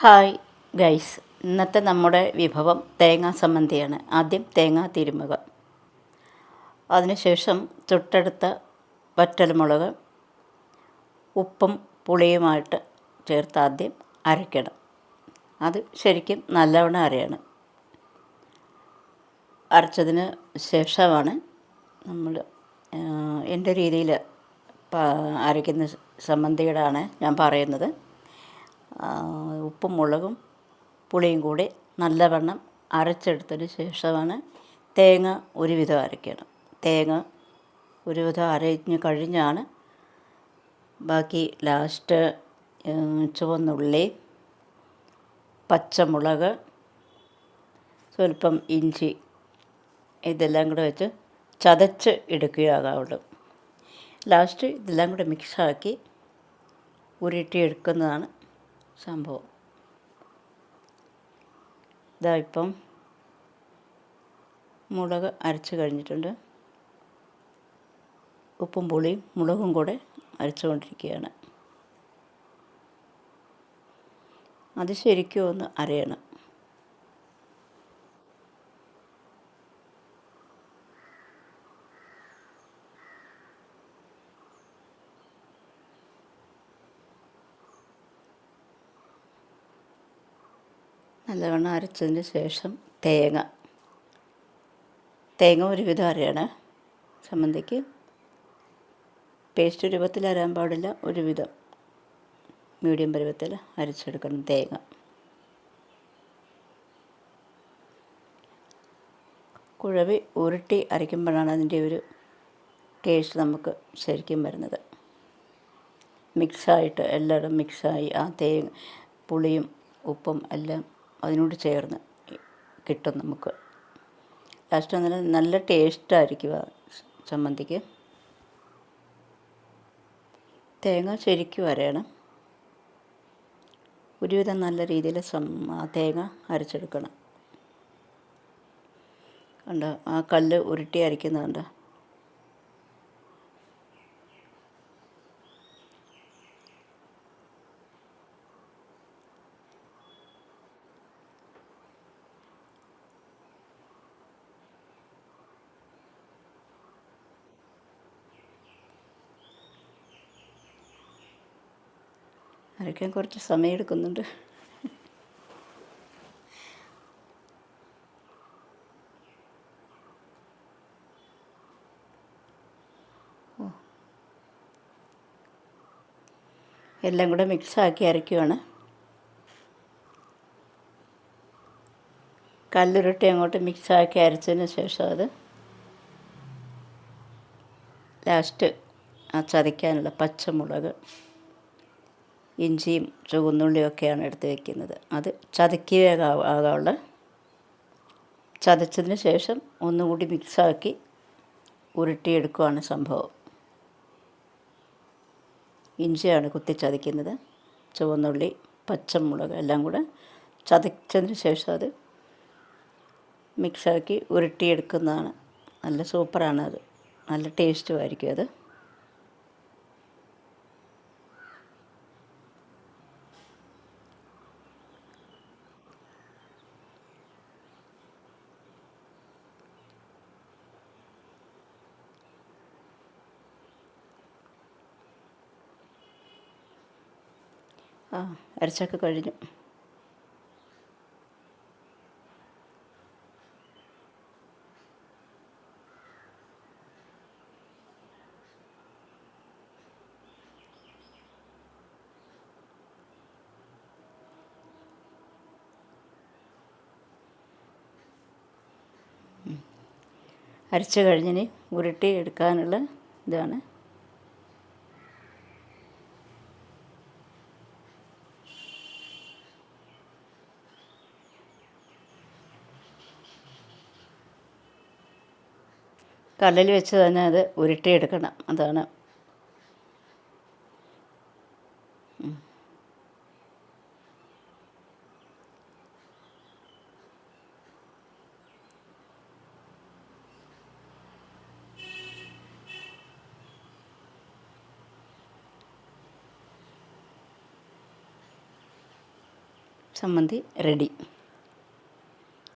Hi guys. ഇന്നത്തെ നമ്മുടെ വിഭവം തേങ്ങാ സംബന്ധിയാണ്. ആദ്യം തേങ്ങാ തിരുമുക അതിനുശേഷം ചുട്ടെടുത്ത വറ്റൽമുളക് ഉപ്പും പുളിയുമായിട്ട് ചേർത്ത് ആദ്യം അരയ്ക്കണം. അത് ശരിക്കും നല്ലവണ്ണം അരയാണ്. അരച്ചതിന് ശേഷമാണ് നമ്മൾ എന്റെ രീതിയിൽ അരയ്ക്കുന്ന സംബന്ധിയുടെയാണ് ഞാൻ പറയുന്നത്. ഉപ്പും മുളകും പുളിയും കൂടി നല്ലവണ്ണം അരച്ചെടുത്തതിന് ശേഷമാണ് തേങ്ങ ഒരുവിധം അരയ്ക്കണം. തേങ്ങ ഒരുവിധം അരഞ്ഞ് കഴിഞ്ഞാണ് ബാക്കി ലാസ്റ്റ് ചുവന്നുള്ളി പച്ചമുളക് സ്വല്പം ഇഞ്ചി ഇതെല്ലാം കൂടെ വെച്ച് ചതച്ച് എടുക്കുകയാകാവുള്ളൂ. ലാസ്റ്റ് ഇതെല്ലാം കൂടെ മിക്സാക്കി ഉരുട്ടിയെടുക്കുന്നതാണ് സംഭവം. ഇതാ ഇപ്പം മുളക് അരച്ച് കഴിഞ്ഞിട്ടുണ്ട്. ഉപ്പും പുളിയും മുളകും കൂടെ അരച്ചുകൊണ്ടിരിക്കുകയാണ്. അത് ശരിക്കും ഒന്ന് അരയണം. നല്ലവണ്ണം അരച്ചതിന് ശേഷം തേങ്ങ. തേങ്ങ ഒരുവിധം അറിയണം ചമ്മന്തിക്ക് പേസ്റ്റ് രൂപത്തിൽ അരാൻ പാടില്ല ഒരുവിധം മീഡിയം പരുവത്തിൽ അരച്ചെടുക്കണം തേങ്ങ. കുഴവി ഉരുട്ടി അരയ്ക്കുമ്പോഴാണ് അതിന്റെ ഒരു ടേസ്റ്റ് നമുക്ക് ശരിക്കും വരുന്നത്. മിക്സായിട്ട് എല്ലായിടും മിക്സായി ആ തേങ്ങ പുളിയും ഉപ്പും എല്ലാം അതിനോട് ചേർന്ന് കിട്ടും നമുക്ക്. ലാസ്റ്റ് നല്ല നല്ല ടേസ്റ്റായിരിക്കും ആ ചമ്മന്തിക്ക്. തേങ്ങ ശരിക്കും അരയണം. ഒരുവിധം നല്ല രീതിയിൽ സം തേങ്ങ അരച്ചെടുക്കണം. കണ്ടോ? ആ കല്ല് ഉരുട്ടി അരയ്ക്കുന്നത് കണ്ടോ? അരയ്ക്കാൻ കുറച്ച് സമയം എടുക്കുന്നുണ്ട്. എല്ലാം കൂടെ മിക്സാക്കി അരയ്ക്കുവാണ്. കല്ലുരുട്ടി അങ്ങോട്ട് മിക്സാക്കി അരച്ചതിന് ശേഷം അത് ലാസ്റ്റ് ആ ചതയ്ക്കാനുള്ള പച്ചമുളക്. ഇഞ്ചിയും ചുവന്നുള്ളിയും ഒക്കെയാണ് എടുത്ത് വെക്കുന്നത്. അത് ചതക്കി ആകാനുള്ള ചതച്ചതിന് ശേഷം ഒന്നുകൂടി മിക്സാക്കി ഉരുട്ടിയെടുക്കുകയാണ് സംഭവം. ഇഞ്ചിയാണ് കുത്തി ചതയ്ക്കുന്നത് ചുവന്നുള്ളി പച്ചമുളക് എല്ലാം കൂടെ ചതച്ചതിന് ശേഷം അത് മിക്സാക്കി ഉരുട്ടിയെടുക്കുന്നതാണ്. നല്ല സൂപ്പറാണ് അത് നല്ല ടേസ്റ്റുമായിരിക്കും അത്. ആ അരച്ചൊക്കെ കഴിഞ്ഞു. അരച്ച് കഴിഞ്ഞിന് ഉരുട്ടി എടുക്കാനുള്ള ഇതാണ്. കല്ലിൽ വെച്ച് തന്നെ അത് ഉരുട്ടിയെടുക്കണം. അതാണ്. സംബന്ധി റെഡി.